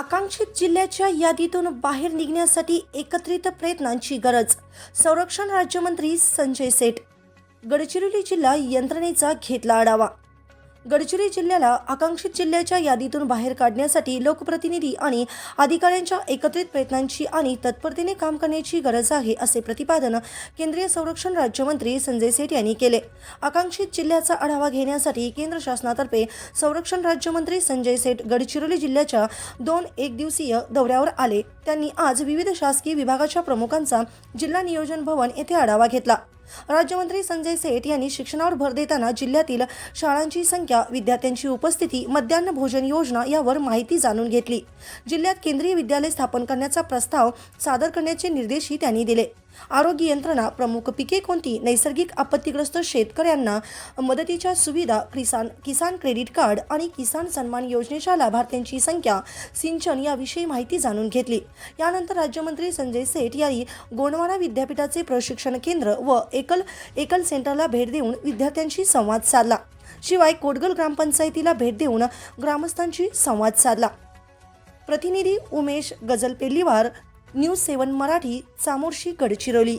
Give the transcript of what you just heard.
आकांक्षित जिल्ह्याच्या यादीतून बाहेर निघण्यासाठी एकत्रित प्रयत्नांची गरज. संरक्षण राज्यमंत्री संजय सेठ. गडचिरोली जिल्हा यंत्रणेचा घेतला आढावा. गडचिरोली जिल्ह्याला आकांक्षित जिल्ह्याच्या यादीतून बाहेर काढण्यासाठी लोकप्रतिनिधी आणि अधिकाऱ्यांच्या एकत्रित प्रयत्नांची आणि तत्परतेने काम करण्याची गरज आहे असे प्रतिपादन केंद्रीय संरक्षण राज्यमंत्री संजय सेठ यांनी केले. आकांक्षित जिल्ह्याचा आढावा घेण्यासाठी केंद्र शासनातर्फे संरक्षण राज्यमंत्री संजय सेठ गडचिरोली जिल्ह्याच्या दोन एक दिवसीय दौऱ्यावर आले. त्यांनी आज विविध शासकीय विभागाच्या प्रमुखांचा जिल्हा नियोजन भवन येथे आढावा घेतला. राज्यमंत्री संजय सेठ यांनी शिक्षणावर भर देताना जिल्ह्यातील शाळांची संख्या विद्यार्थ्यांची उपस्थिती मध्यान्ह भोजन योजना यावर माहिती जाणून घेतली. जिल्ह्यात केंद्रीय विद्यालय स्थापन करण्याचा प्रस्ताव सादर करण्याचे निर्देशही त्यांनी दिले. आरोग्य यंत्रणा प्रमुख पिके कोणती नैसर्गिक आपत्तीग्रस्त शेतकऱ्यांना मदतीच्या सुविधा किसान किसान क्रेडिट कार्ड आणि किसान सन्मान योजनेच्या लाभार्थ्यांची संख्या सिंचन याविषयी माहिती जाणून घेतली. यानंतर राज्यमंत्री संजय सेठ यांनी गोंडवाना विद्यापीठाचे प्रशिक्षण केंद्र व एकल एकल सेंटरला भेट देऊन विद्यार्थ्यांशी संवाद साधला. शिवाय कोटगल ग्रामपंचायतीला भेट देऊन ग्रामस्थांशी संवाद साधला. प्रतिनिधी उमेश गजल पेल्लीवार न्यूज सेवन मराठी चामोर्शी गडचिरोली.